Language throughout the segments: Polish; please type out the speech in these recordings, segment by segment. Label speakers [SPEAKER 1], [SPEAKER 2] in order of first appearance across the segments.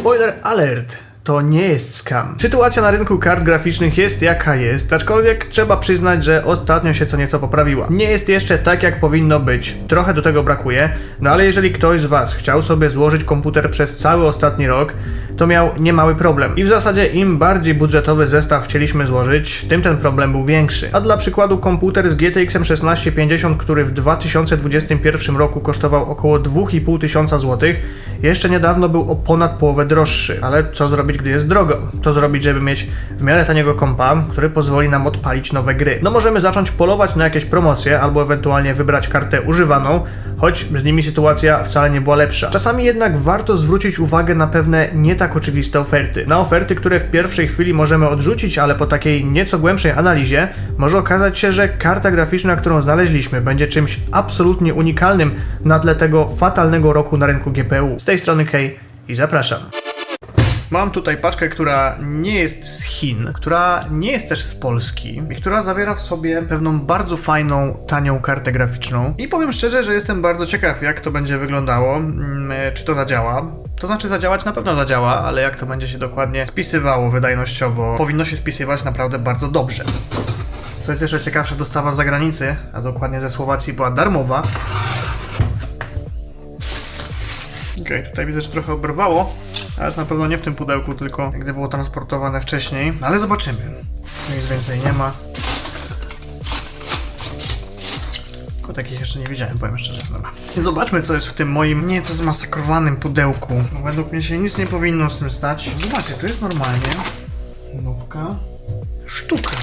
[SPEAKER 1] Spoiler alert! To nie jest scam. Sytuacja na rynku kart graficznych jest jaka jest, aczkolwiek trzeba przyznać, że ostatnio się co nieco poprawiła. Nie jest jeszcze tak jak powinno być, trochę do tego brakuje, no ale jeżeli ktoś z Was chciał sobie złożyć komputer przez cały ostatni rok, to miał niemały problem. I w zasadzie im bardziej budżetowy zestaw chcieliśmy złożyć, tym ten problem był większy. A dla przykładu komputer z GTX 1650, który w 2021 roku kosztował około 2,5 tysiąca złotych, jeszcze niedawno był o ponad połowę droższy. Ale co zrobić, gdy jest drogo? Co zrobić, żeby mieć w miarę taniego kompa, który pozwoli nam odpalić nowe gry? No możemy zacząć polować na jakieś promocje, albo ewentualnie wybrać kartę używaną, choć z nimi sytuacja wcale nie była lepsza. Czasami jednak warto zwrócić uwagę na pewne nie tak oczywiste oferty. Na oferty, które w pierwszej chwili możemy odrzucić, ale po takiej nieco głębszej analizie może okazać się, że karta graficzna, którą znaleźliśmy, będzie czymś absolutnie unikalnym na tle tego fatalnego roku na rynku GPU. Z tej strony Kej i zapraszam. Mam tutaj paczkę, która nie jest z Chin, która nie jest też z Polski i która zawiera w sobie pewną bardzo fajną, tanią kartę graficzną. I powiem szczerze, że jestem bardzo ciekaw, jak to będzie wyglądało, mm, e, czy to zadziała. To znaczy zadziałać na pewno zadziała, ale jak to będzie się dokładnie spisywało wydajnościowo, powinno się spisywać naprawdę bardzo dobrze. Co jest jeszcze ciekawsze, dostawa z zagranicy, a dokładnie ze Słowacji była darmowa. Okej, tutaj widzę, że trochę oberwało, ale to na pewno nie w tym pudełku, tylko gdy było transportowane wcześniej. No ale zobaczymy. Nic więcej nie ma. Tylko takich jeszcze nie widziałem, powiem szczerze. Dobra. I zobaczmy, co jest w tym moim nieco zmasakrowanym pudełku. No, według mnie się nic nie powinno z tym stać. Zobaczcie, tu jest normalnie. Nówka. Sztuka.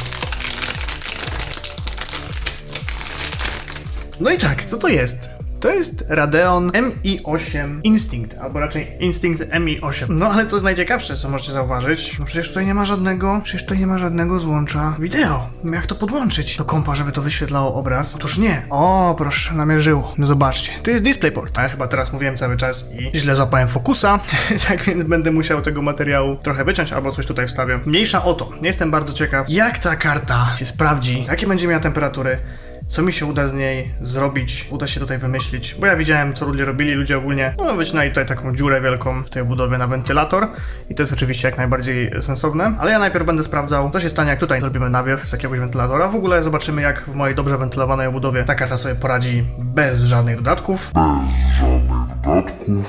[SPEAKER 1] No i tak, co to jest? To jest Radeon MI8 Instinct, albo raczej Instinct MI8. No ale to jest najciekawsze, co możecie zauważyć. No przecież tutaj nie ma żadnego, przecież tutaj nie ma żadnego złącza wideo. Jak to podłączyć do kompa, żeby to wyświetlało obraz? Otóż nie. O, proszę, namierzyło. No zobaczcie, to jest DisplayPort. A ja chyba teraz mówiłem cały czas i źle złapałem fokusa, tak więc będę musiał tego materiału trochę wyciąć albo coś tutaj wstawię. Mniejsza o to. Jestem bardzo ciekaw, jak ta karta się sprawdzi, jakie będzie miała temperatury. Co mi się uda z niej zrobić, uda się tutaj wymyślić, bo ja widziałem, co ludzie robili, ludzie ogólnie, no wycinali tutaj taką dziurę wielką w tej budowie na wentylator. I to jest oczywiście jak najbardziej sensowne, ale ja najpierw będę sprawdzał, co się stanie, jak tutaj zrobimy nawiew z jakiegoś wentylatora, w ogóle zobaczymy, jak w mojej dobrze wentylowanej obudowie ta karta sobie poradzi bez żadnych dodatków.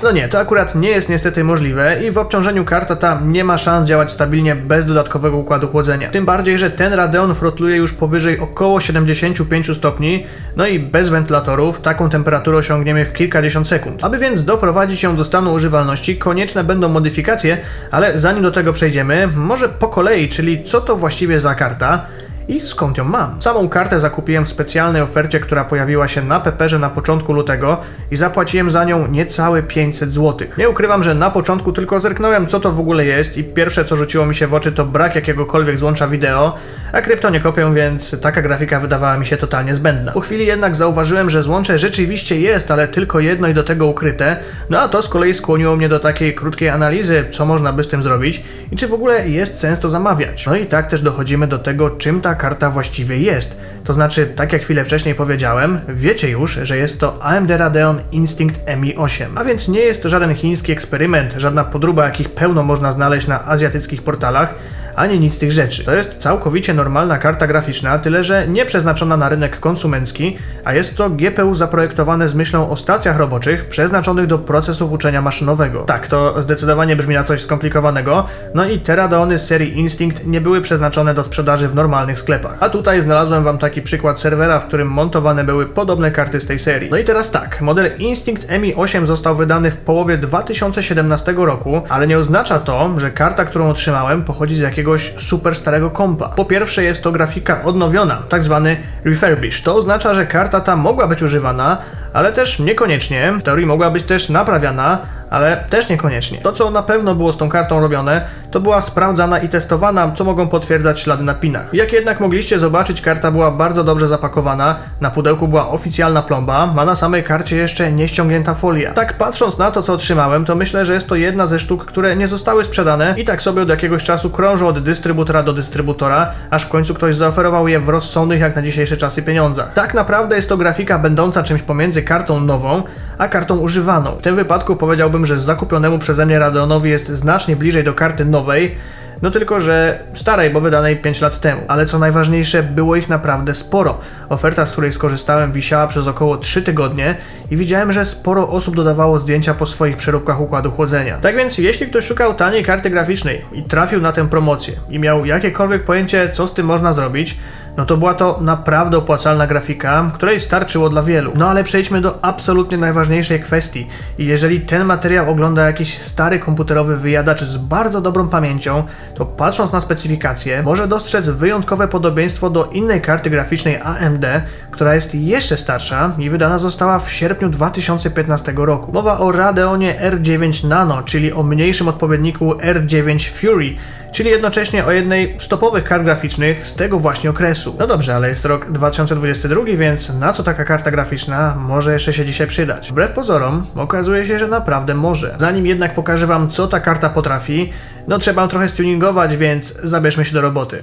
[SPEAKER 1] No nie, to akurat nie jest niestety możliwe i w obciążeniu karta ta nie ma szans działać stabilnie bez dodatkowego układu chłodzenia. Tym bardziej, że ten Radeon frotluje już powyżej około 75 stopni, no i bez wentylatorów taką temperaturę osiągniemy w kilkadziesiąt sekund. Aby więc doprowadzić ją do stanu używalności, konieczne będą modyfikacje, ale zanim do tego przejdziemy, może po kolei, czyli co to właściwie za karta, i skąd ją mam? Samą kartę zakupiłem w specjalnej ofercie, która pojawiła się na Peperze na początku lutego i zapłaciłem za nią niecałe 500 zł. Nie ukrywam, że na początku tylko zerknąłem co to w ogóle jest i pierwsze co rzuciło mi się w oczy to brak jakiegokolwiek złącza wideo, a krypto nie kopię, więc taka grafika wydawała mi się totalnie zbędna. Po chwili jednak zauważyłem, że złącze rzeczywiście jest, ale tylko jedno i do tego ukryte, no a to z kolei skłoniło mnie do takiej krótkiej analizy, co można by z tym zrobić i czy w ogóle jest sens to zamawiać. No i tak też dochodzimy do tego, czym ta karta właściwie jest. To znaczy, tak jak chwilę wcześniej powiedziałem, wiecie już, że jest to AMD Radeon Instinct MI8. A więc nie jest to żaden chiński eksperyment, żadna podróba, jakich pełno można znaleźć na azjatyckich portalach, ani nic z tych rzeczy. To jest całkowicie normalna karta graficzna, tyle że nie przeznaczona na rynek konsumencki, a jest to GPU zaprojektowane z myślą o stacjach roboczych przeznaczonych do procesów uczenia maszynowego. Tak, to zdecydowanie brzmi na coś skomplikowanego, no i te Radeony z serii Instinct nie były przeznaczone do sprzedaży w normalnych sklepach. A tutaj znalazłem wam taki przykład serwera, w którym montowane były podobne karty z tej serii. No i teraz tak, model Instinct MI8 został wydany w połowie 2017 roku, ale nie oznacza to, że karta, którą otrzymałem, pochodzi z jakiegoś super starego kompa. Po pierwsze jest to grafika odnowiona, tak zwany refurbish. To oznacza, że karta ta mogła być używana, ale też niekoniecznie. W teorii mogła być też naprawiana, ale też niekoniecznie. To, co na pewno było z tą kartą robione, to była sprawdzana i testowana, co mogą potwierdzać ślady na pinach. Jak jednak mogliście zobaczyć, karta była bardzo dobrze zapakowana, na pudełku była oficjalna plomba, a na samej karcie jeszcze nie ściągnięta folia. Tak patrząc na to, co otrzymałem, to myślę, że jest to jedna ze sztuk, które nie zostały sprzedane i tak sobie od jakiegoś czasu krążą od dystrybutora do dystrybutora, aż w końcu ktoś zaoferował je w rozsądnych jak na dzisiejsze czasy pieniądzach. Tak naprawdę jest to grafika będąca czymś pomiędzy kartą nową, a kartą używaną. W tym wypadku powiedziałbym, że zakupionemu przeze mnie Radeonowi jest znacznie bliżej do karty nowej, no tylko, że starej, bo wydanej 5 lat temu. Ale co najważniejsze, było ich naprawdę sporo. Oferta, z której skorzystałem, wisiała przez około 3 tygodnie i widziałem, że sporo osób dodawało zdjęcia po swoich przeróbkach układu chłodzenia. Tak więc, jeśli ktoś szukał taniej karty graficznej i trafił na tę promocję i miał jakiekolwiek pojęcie, co z tym można zrobić, no to była to naprawdę opłacalna grafika, której starczyło dla wielu. No ale przejdźmy do absolutnie najważniejszej kwestii. I jeżeli ten materiał ogląda jakiś stary komputerowy wyjadacz z bardzo dobrą pamięcią, to patrząc na specyfikację, może dostrzec wyjątkowe podobieństwo do innej karty graficznej AMD, która jest jeszcze starsza i wydana została w sierpniu 2015 roku. Mowa o Radeonie R9 Nano, czyli o mniejszym odpowiedniku R9 Fury, czyli jednocześnie o jednej z topowych kart graficznych z tego właśnie okresu. No dobrze, ale jest rok 2022, więc na co taka karta graficzna może jeszcze się dzisiaj przydać? Wbrew pozorom, okazuje się, że naprawdę może. Zanim jednak pokażę Wam, co ta karta potrafi, no trzeba trochę stuningować, więc zabierzmy się do roboty.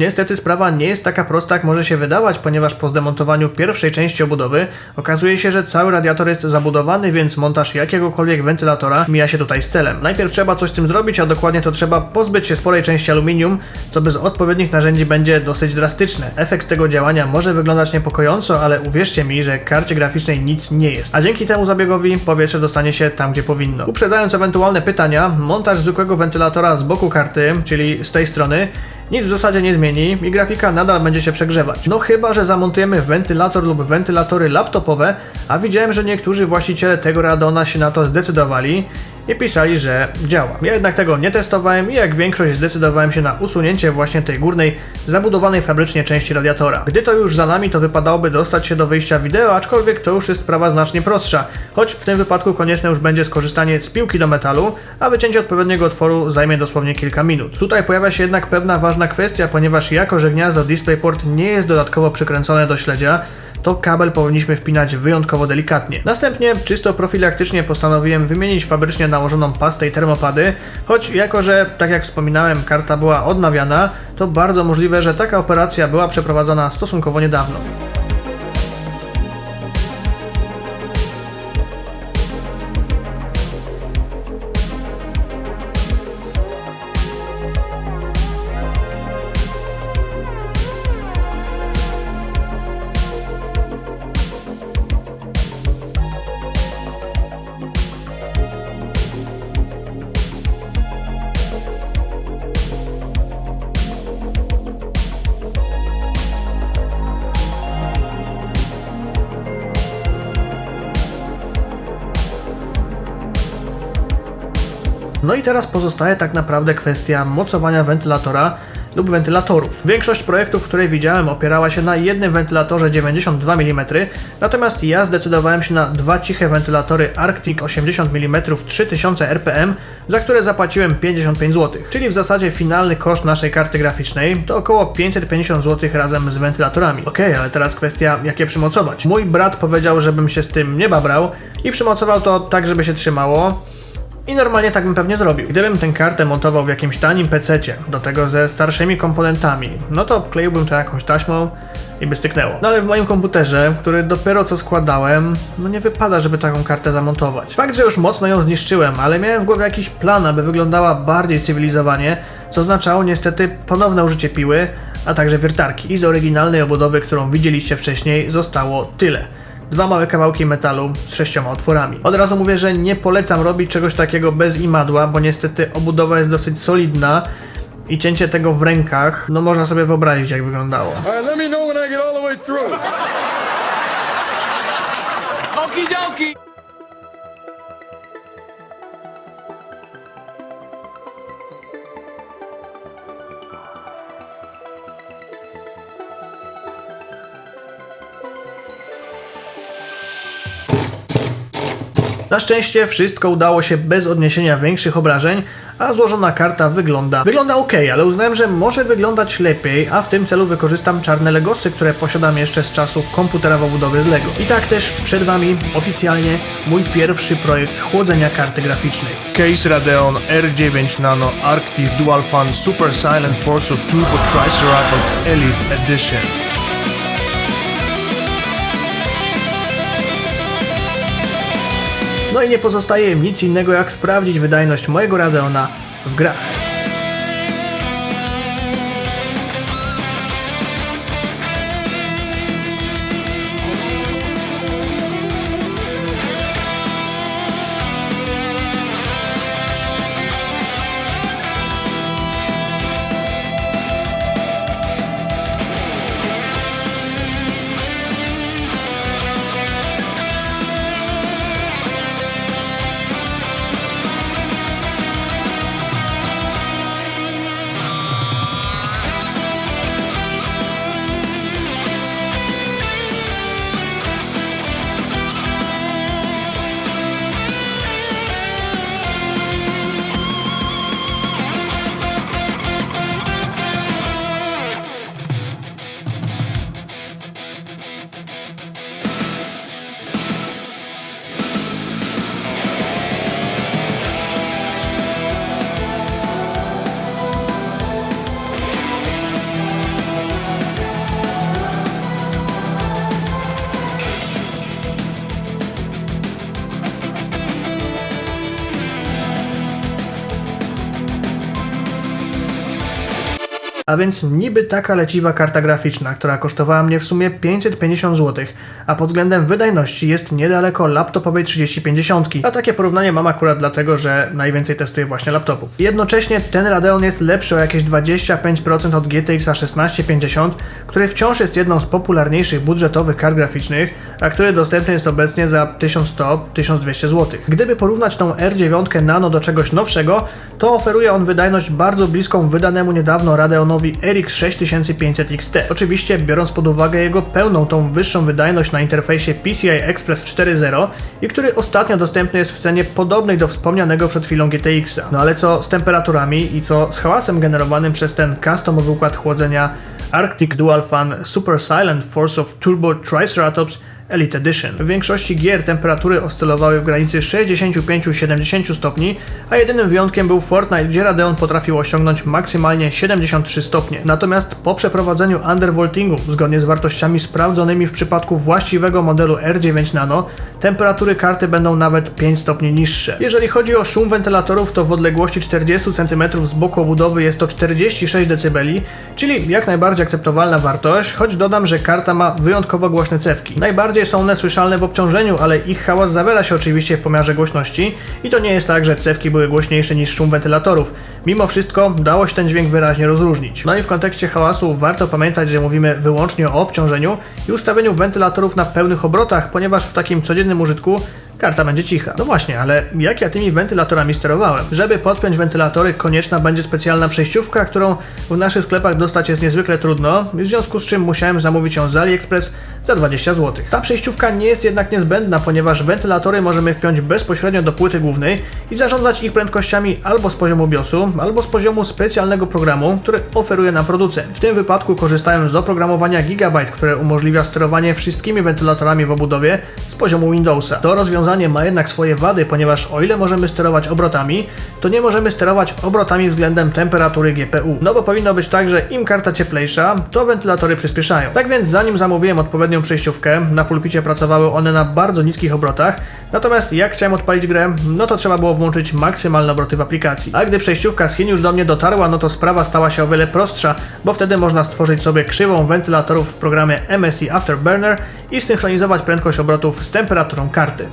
[SPEAKER 1] Niestety sprawa nie jest taka prosta, jak może się wydawać, ponieważ po zdemontowaniu pierwszej części obudowy okazuje się, że cały radiator jest zabudowany, więc montaż jakiegokolwiek wentylatora mija się tutaj z celem. Najpierw trzeba coś z tym zrobić, a dokładnie to trzeba pozbyć się sporej części aluminium, co bez odpowiednich narzędzi będzie dosyć drastyczne. Efekt tego działania może wyglądać niepokojąco, ale uwierzcie mi, że karcie graficznej nic nie jest. A dzięki temu zabiegowi powietrze dostanie się tam, gdzie powinno. Uprzedzając ewentualne pytania, montaż zwykłego wentylatora z boku karty, czyli z tej strony, nic w zasadzie nie zmieni i grafika nadal będzie się przegrzewać. No chyba, że zamontujemy wentylator lub wentylatory laptopowe, a widziałem, że niektórzy właściciele tego Radona się na to zdecydowali i pisali, że działa. Ja jednak tego nie testowałem i jak większość zdecydowałem się na usunięcie właśnie tej górnej, zabudowanej fabrycznie części radiatora. Gdy to już za nami, to wypadałoby dostać się do wyjścia wideo, aczkolwiek to już jest sprawa znacznie prostsza, choć w tym wypadku konieczne już będzie skorzystanie z piłki do metalu, a wycięcie odpowiedniego otworu zajmie dosłownie kilka minut. Tutaj pojawia się jednak pewna ważna kwestia, ponieważ jako, że gniazdo DisplayPort nie jest dodatkowo przykręcone do śledzia, to kabel powinniśmy wpinać wyjątkowo delikatnie. Następnie, czysto profilaktycznie postanowiłem wymienić fabrycznie nałożoną pastę i termopady, choć jako, że, tak jak wspominałem, karta była odnawiana, to bardzo możliwe, że taka operacja była przeprowadzona stosunkowo niedawno. No i teraz pozostaje tak naprawdę kwestia mocowania wentylatora lub wentylatorów. Większość projektów, które widziałem, opierała się na jednym wentylatorze 92 mm, natomiast ja zdecydowałem się na dwa ciche wentylatory Arctic 80 mm 3000 RPM, za które zapłaciłem 55 zł. Czyli w zasadzie finalny koszt naszej karty graficznej to około 550 zł razem z wentylatorami. Ok, ale teraz kwestia, jak je przymocować. Mój brat powiedział, żebym się z tym nie babrał i przymocował to tak, żeby się trzymało. I normalnie tak bym pewnie zrobił. Gdybym tę kartę montował w jakimś tanim PC-cie, do tego ze starszymi komponentami, no to kleiłbym to jakąś taśmą i by styknęło. No ale w moim komputerze, który dopiero co składałem, no nie wypada, żeby taką kartę zamontować. Fakt, że już mocno ją zniszczyłem, ale miałem w głowie jakiś plan, aby wyglądała bardziej cywilizowanie, co oznaczało niestety ponowne użycie piły, a także wiertarki. I z oryginalnej obudowy, którą widzieliście wcześniej, zostało tyle dwa małe kawałki metalu z sześcioma otworami. Od razu mówię, że nie polecam robić czegoś takiego bez imadła, bo niestety obudowa jest dosyć solidna i cięcie tego w rękach, no można sobie wyobrazić jak wyglądało.
[SPEAKER 2] Right, let
[SPEAKER 1] Na szczęście wszystko udało się bez odniesienia większych obrażeń, a złożona karta wygląda wygląda ok, ale uznałem, że może wyglądać lepiej, a w tym celu wykorzystam czarne Legosy, które posiadam jeszcze z czasów komputera w obudowie z Lego. I tak też przed Wami oficjalnie mój pierwszy projekt chłodzenia karty graficznej. Case Radeon R9 Nano Arctic Dual Fan Super Silent Force of Turbo Triceratops Elite Edition. No i nie pozostaje nic innego jak sprawdzić wydajność mojego Radeona w grach. A więc niby taka leciwa karta graficzna, która kosztowała mnie w sumie 550 zł, a pod względem wydajności jest niedaleko laptopowej 3050. A takie porównanie mam akurat dlatego, że najwięcej testuję właśnie laptopów. Jednocześnie ten Radeon jest lepszy o jakieś 25% od GTX 1650, który wciąż jest jedną z popularniejszych budżetowych kart graficznych, a który dostępny jest obecnie za 1100-1200 zł. Gdyby porównać tą R9 Nano do czegoś nowszego, to oferuje on wydajność bardzo bliską wydanemu niedawno Radeonowi RX 6500 XT. Oczywiście biorąc pod uwagę jego pełną tą wyższą wydajność na interfejsie PCI Express 4.0 i który ostatnio dostępny jest w cenie podobnej do wspomnianego przed chwilą GTX-a. No ale co z temperaturami i co z hałasem generowanym przez ten customowy układ chłodzenia Arctic Dual Fan Super Silent Force of Turbo Triceratops Elite Edition. W większości gier temperatury oscylowały w granicy 65-70 stopni, a jedynym wyjątkiem był Fortnite, gdzie Radeon potrafił osiągnąć maksymalnie 73 stopnie. Natomiast po przeprowadzeniu undervoltingu, zgodnie z wartościami sprawdzonymi w przypadku właściwego modelu R9 Nano, temperatury karty będą nawet 5 stopni niższe. Jeżeli chodzi o szum wentylatorów, to w odległości 40 cm z boku obudowy jest to 46 dB, czyli jak najbardziej akceptowalna wartość, choć dodam, że karta ma wyjątkowo głośne cewki. Najbardziej są one słyszalne w obciążeniu, ale ich hałas zawiera się oczywiście w pomiarze głośności i to nie jest tak, że cewki były głośniejsze niż szum wentylatorów. Mimo wszystko dało się ten dźwięk wyraźnie rozróżnić. No i w kontekście hałasu warto pamiętać, że mówimy wyłącznie o obciążeniu i ustawieniu wentylatorów na pełnych obrotach, ponieważ w takim codziennym użytku karta będzie cicha. No właśnie, ale jak ja tymi wentylatorami sterowałem? Żeby podpiąć wentylatory, konieczna będzie specjalna przejściówka, którą w naszych sklepach dostać jest niezwykle trudno, w związku z czym musiałem zamówić ją z AliExpress za 20 zł. Ta przejściówka nie jest jednak niezbędna, ponieważ wentylatory możemy wpiąć bezpośrednio do płyty głównej i zarządzać ich prędkościami albo z poziomu BIOSu, albo z poziomu specjalnego programu, który oferuje nam producent. W tym wypadku korzystałem z oprogramowania Gigabyte, które umożliwia sterowanie wszystkimi wentylatorami w obudowie z poziomu Windowsa. To rozwiązanie ma jednak swoje wady, ponieważ o ile możemy sterować obrotami, to nie możemy sterować obrotami względem temperatury GPU. No bo powinno być tak, że im karta cieplejsza, to wentylatory przyspieszają. Tak więc zanim zamówiłem odpowiednią przejściówkę, na pulpicie pracowały one na bardzo niskich obrotach, natomiast jak chciałem odpalić grę, no to trzeba było włączyć maksymalne obroty w aplikacji. A gdy przejściówka z Chin już do mnie dotarła, no to sprawa stała się o wiele prostsza, bo wtedy można stworzyć sobie krzywą wentylatorów w programie MSI Afterburner i synchronizować prędkość obrotów z temperaturą karty.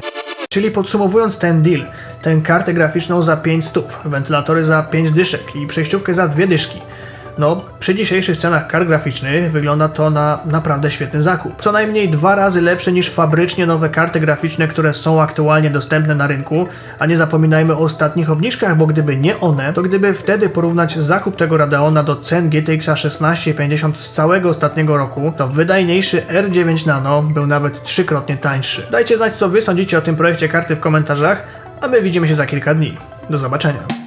[SPEAKER 1] Czyli podsumowując ten deal, tę kartę graficzną za 5 stów, wentylatory za 5 dyszek i przejściówkę za 2 dyszki. No, przy dzisiejszych cenach kart graficznych wygląda to na naprawdę świetny zakup. Co najmniej dwa razy lepszy niż fabrycznie nowe karty graficzne, które są aktualnie dostępne na rynku, a nie zapominajmy o ostatnich obniżkach, bo gdyby nie one, to gdyby wtedy porównać zakup tego Radeona do cen GTX 1650 z całego ostatniego roku, to wydajniejszy R9 Nano był nawet trzykrotnie tańszy. Dajcie znać, co wy sądzicie o tym projekcie karty w komentarzach, a my widzimy się za kilka dni. Do zobaczenia.